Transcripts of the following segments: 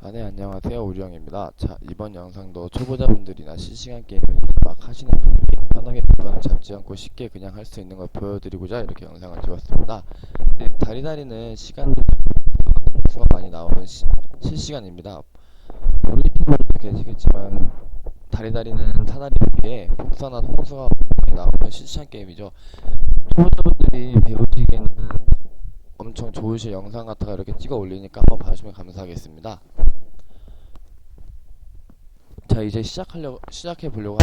아, 네, 안녕하세요. 우리영입니다. 자, 이번 영상도 초보자분들이나 실시간 게임을 막 하시는 분들이 편하게 물건을 잡지 않고 쉽게 그냥 할 수 있는 걸 보여드리고자 이렇게 영상을 찍었습니다. 네, 다리다리는 시간도 수가 많이 나오는 시- 실시간입니다. 모르시는 분도 계시겠지만 다리다리는 사다리 위에 복사나 송수가 많이 나오는 실시간 게임이죠. 초보자분들이 배우시기에는 엄청 좋으실 영상 같아가 이렇게 찍어 올리니까 한번 봐주시면 감사하겠습니다. 자 이제 시작하려고 시작해 보려고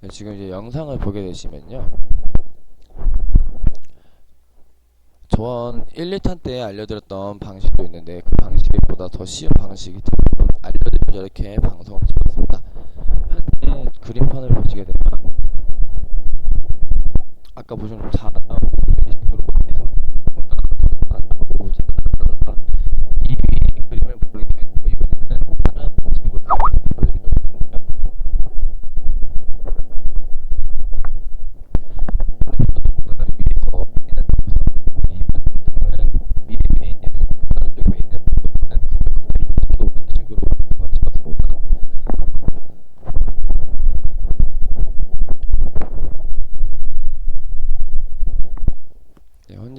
네, 지금 이제 영상을 보게 되시면요. 저번 1, 2탄 때 알려드렸던 방식도 있는데 그 방식보다 더 쉬운 방식이 이렇게 방송을 찍었습니다. 현재 그림판을 보시게 되면 아까 보신 자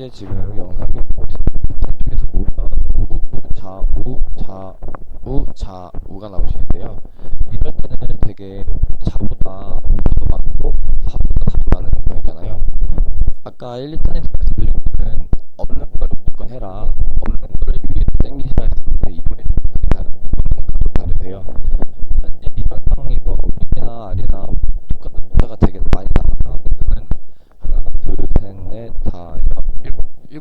현재 지금 영상이 쪽에서 보면 우자 우, 자, 우, 자, 우가 나오시는데요. 이럴 때는 되게 자보다 더 많고 사보다 답이 많은 영상이잖아요. 아까 1, 2탄에서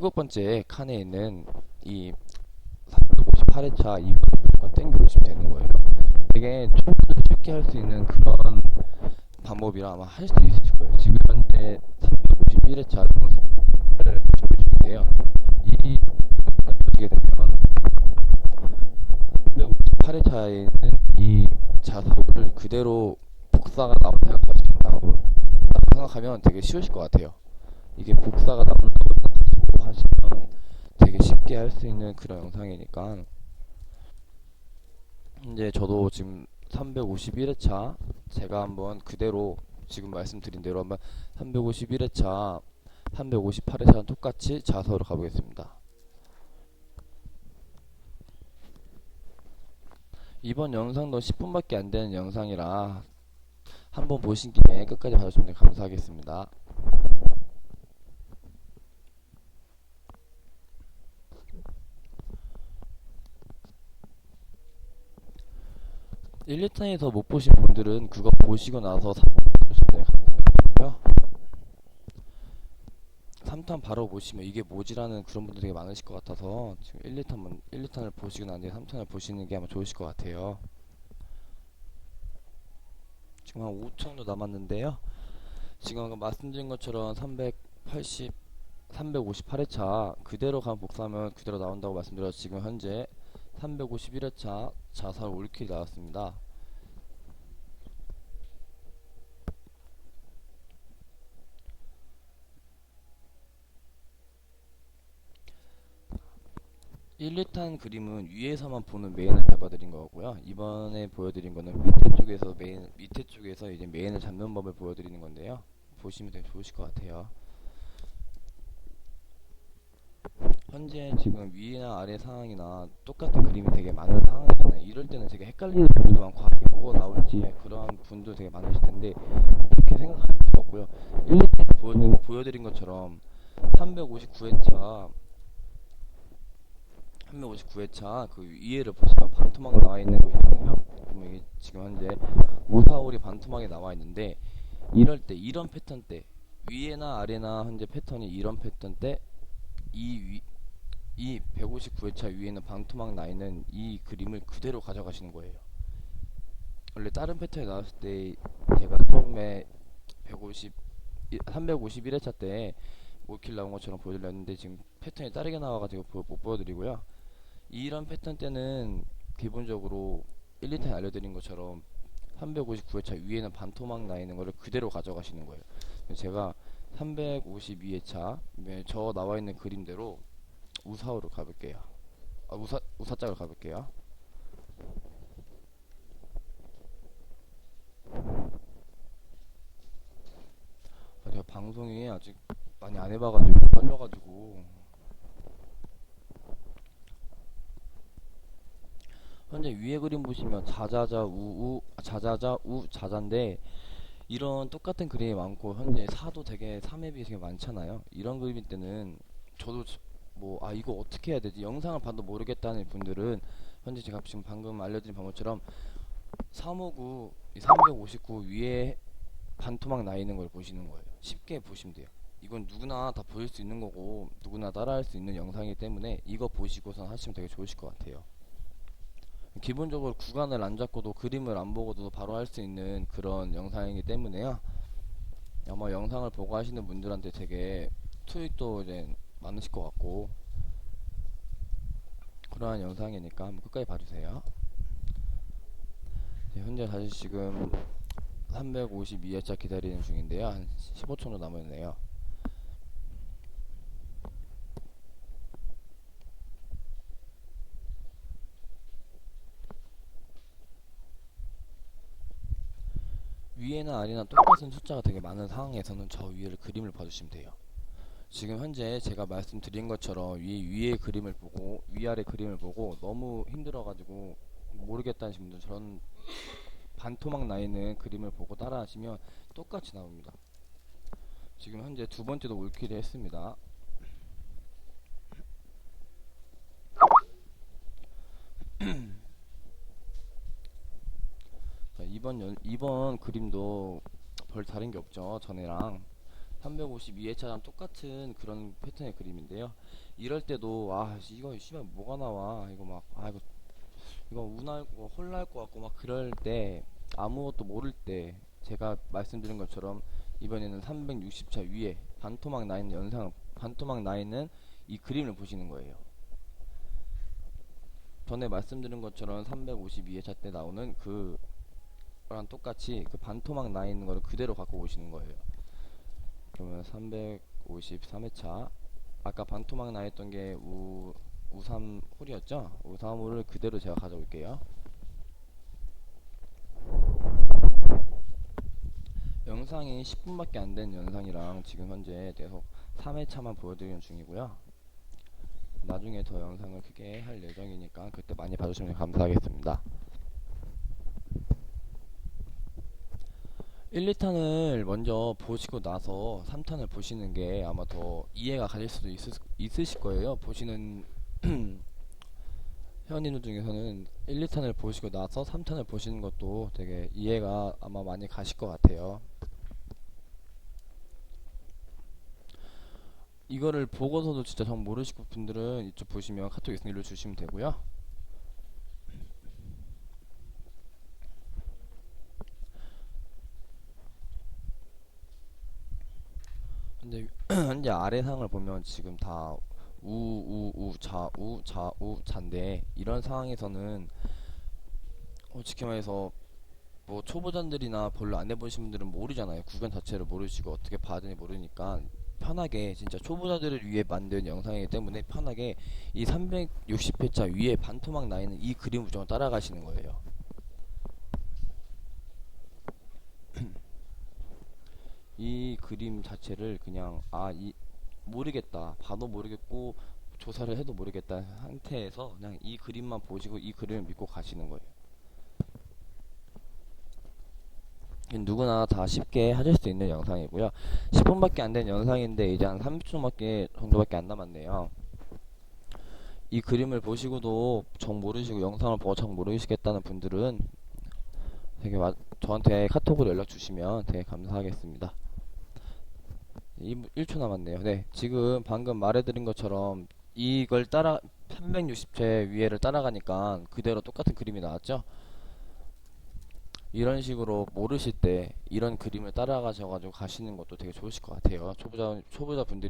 일곱, 번째 칸에 있는 이 358회차 이걸 무조건 땡겨 오시면 되는 거예요. 되게 초보자도 쉽게 할 수 있는 그런 방법이라 아마 할 수 있으실 거예요. 지금 현재 351회차 영상을 준비 중인데요. 이 영상을 보시게 되면 358회차에 있는 이 자사고를 그대로 복사가 나온 생각하시고 생각하면 되게 쉬우실 것 같아요. 이게 복사가 나온 다고 하시면 되게 쉽게 할 수 있는 그런 영상이니까 이제 저도 지금 351회차 제가 한번 그대로 지금 말씀드린 대로 한번 351회차 358회차랑 똑같이 자서로 가보겠습니다. 이번 영상도 10분밖에 안 되는 영상이라 한번 보신 김에 끝까지 봐주시면 감사하겠습니다. 일 1탄에서 못 보신 분들은 그거 보시고 나서 3탄 보시면 감사하고요. 3탄 바로 보시면 이게 뭐지라는 그런 분들 되게 많으실 것 같아서 지금 1, 2탄, 1, 2탄을 보시고 난 뒤에 3탄을 보시는 게 아마 좋으실 것 같아요. 지금 한 5초 정도 남았는데요. 지금 말씀드린 것처럼 380, 358회차 그대로 간 복사하면 그대로 나온다고 말씀드려서 지금 현재 351회차 자살 올킬이 나왔습니다. 일 2탄 그림은 위에서만 보는 메인을 잡아드린 거고요. 이번에 보여드린 거는 밑에 쪽에서 메인 밑에 쪽에서 이제 메인을 잡는 법을 보여드리는 건데요. 보시면 되게 좋으실 것 같아요. 현재 지금 위나 아래 상황이나 똑같은 그림이 되게 많은 상황이잖아요. 이럴 때는 되게 헷갈리는 분들도 많고 아, 이게 뭐가 나올지 그런 분도 되게 많으실 텐데 그렇게 생각할 필요 없고요. 1, 2탄 보여, 보여드린 것처럼 359회차 359회차 그 위에를 보시면 반토막이 나와 있는 거 있잖아요. 그러면 이게 지금 현재 우사올이 반토막이 나와 있는데 이럴 때 이런 패턴 때 위에나 아래나 현재 패턴이 이런 패턴 때이 위, 이 159회차 위에는 반토막 나 있는 이 그림을 그대로 가져가시는 거예요. 원래 다른 패턴이 나왔을 때 제가 처음에 150 351회차 때 5킬 나온 것처럼 보여드렸는데 지금 패턴이 다르게 나와가지고 보- 못 보여드리고요. 이런 패턴 때는 기본적으로 1, 2탄에 알려드린 것처럼 359회차 위에는 반토막 나 있는 거를 그대로 가져가시는 거예요. 제가 352회차 저 나와 있는 그림대로 우사호를 가볼게요. 아, 우사 우사짝을 가볼게요. 아, 제가 방송이 아직 많이 안 해봐가지고 빨려가지고 현재 위에 그림 보시면 자자자 우우 아, 자자자 우 자자인데 이런 똑같은 그림이 많고 현재 사도 되게 3앱이 되게 많잖아요. 이런 그림일 때는 저도 뭐 아 이거 어떻게 해야 되지 영상을 봐도 모르겠다는 분들은 현재 제가 지금 방금 알려드린 방법처럼 359, 359 위에 반토막 나 있는 걸 보시는 거예요. 쉽게 보시면 돼요. 이건 누구나 다 보실 수 있는 거고 누구나 따라할 수 있는 영상이기 때문에 이거 보시고선 하시면 되게 좋으실 것 같아요. 기본적으로 구간을 안 잡고도 그림을 안 보고도 바로 할 수 있는 그런 영상이기 때문에요. 아마 영상을 보고 하시는 분들한테 되게 수익도 이제 많으실 것 같고 그러한 영상이니까 한번 끝까지 봐주세요. 네, 현재 사실 지금 352회차 기다리는 중인데요. 한 15초 정도 남았네요. 위에나 아래나 똑같은 숫자가 되게 많은 상황에서는 저 위에를 그림을 봐주시면 돼요. 지금 현재 제가 말씀드린 것처럼 위, 위에 그림을 보고 위아래 그림을 보고 너무 힘들어가지고 모르겠다는 분들 저런 반토막 나 있는 그림을 보고 따라 하시면 똑같이 나옵니다. 지금 현재 두 번째도 올킬을 했습니다. 자, 이번 연, 이번 그림도 별 다른 게 없죠. 전에랑 352회차랑 똑같은 그런 패턴의 그림인데요. 이럴 때도 아 씨, 이거 씨발 뭐가 나와 이거 막 아 이거 이거 운할 거 홀날 것 같고 막 그럴 때 아무것도 모를 때 제가 말씀드린 것처럼 이번에는 360차 위에 반토막 나 있는 연상 반토막 나 있는 이 그림을 보시는 거예요. 전에 말씀드린 것처럼 352회차 때 나오는 그 거랑 똑같이 그 반토막 나 있는 거를 그대로 갖고 오시는 거예요. 그러면 353회차 아까 반토막 나 있던 게 우, 우삼 홀이었죠? 우삼 홀을 그대로 제가 가져올게요. 영상이 10분밖에 안 된 영상이랑 지금 현재 계속 3회차만 보여드리는 중이고요. 나중에 더 영상을 크게 할 예정이니까 그때 많이 봐주시면 감사하겠습니다. 1, 2탄을 먼저 보시고 나서 3탄을 보시는 게 아마 더 이해가 가실 수도 있을, 있으실 거예요. 보시는 회원님들 중에서는 1, 2탄을 보시고 나서 3탄을 보시는 것도 되게 이해가 아마 많이 가실 것 같아요. 이거를 보고서도 진짜 정 모르시고 분들은 이쪽 보시면 카톡 있으면 일로 주시면 되고요. 현재 현재 아래 상을 보면 지금 다 우, 우, 우, 자, 우, 자, 우, 잔데 이런 상황에서는 솔직히 말해서 뭐 초보자들이나 별로 안 해보신 분들은 모르잖아요. 구간 자체를 모르시고 어떻게 봐야 되는지 모르니까 편하게 진짜 초보자들을 위해 만든 영상이기 때문에 편하게 이 360회차 위에 반토막 나 있는 이 그림 우정을 따라가시는 거예요. 이 그림 자체를 그냥 아 이 모르겠다 봐도 모르겠고 조사를 해도 모르겠다 상태에서 그냥 이 그림만 보시고 이 그림을 믿고 가시는 거예요. 누구나 다 쉽게 하실 수 있는 영상이고요. 10분밖에 안 된 영상인데 이제 한 30초밖에 정도밖에 안 남았네요. 이 그림을 보시고도 정 모르시고 영상을 보고 정 모르시겠다는 분들은 되게 마- 저한테 카톡으로 연락 주시면 되게 감사하겠습니다. 1초 남았네요. 네, 지금 방금 말해드린 것처럼 이걸 따라 360회 위에를 따라가니까 그대로 똑같은 그림이 나왔죠? 이런 식으로 모르실 때 이런 그림을 따라가셔가지고 가시는 것도 되게 좋으실 것 같아요. 초보자 초보자 분들이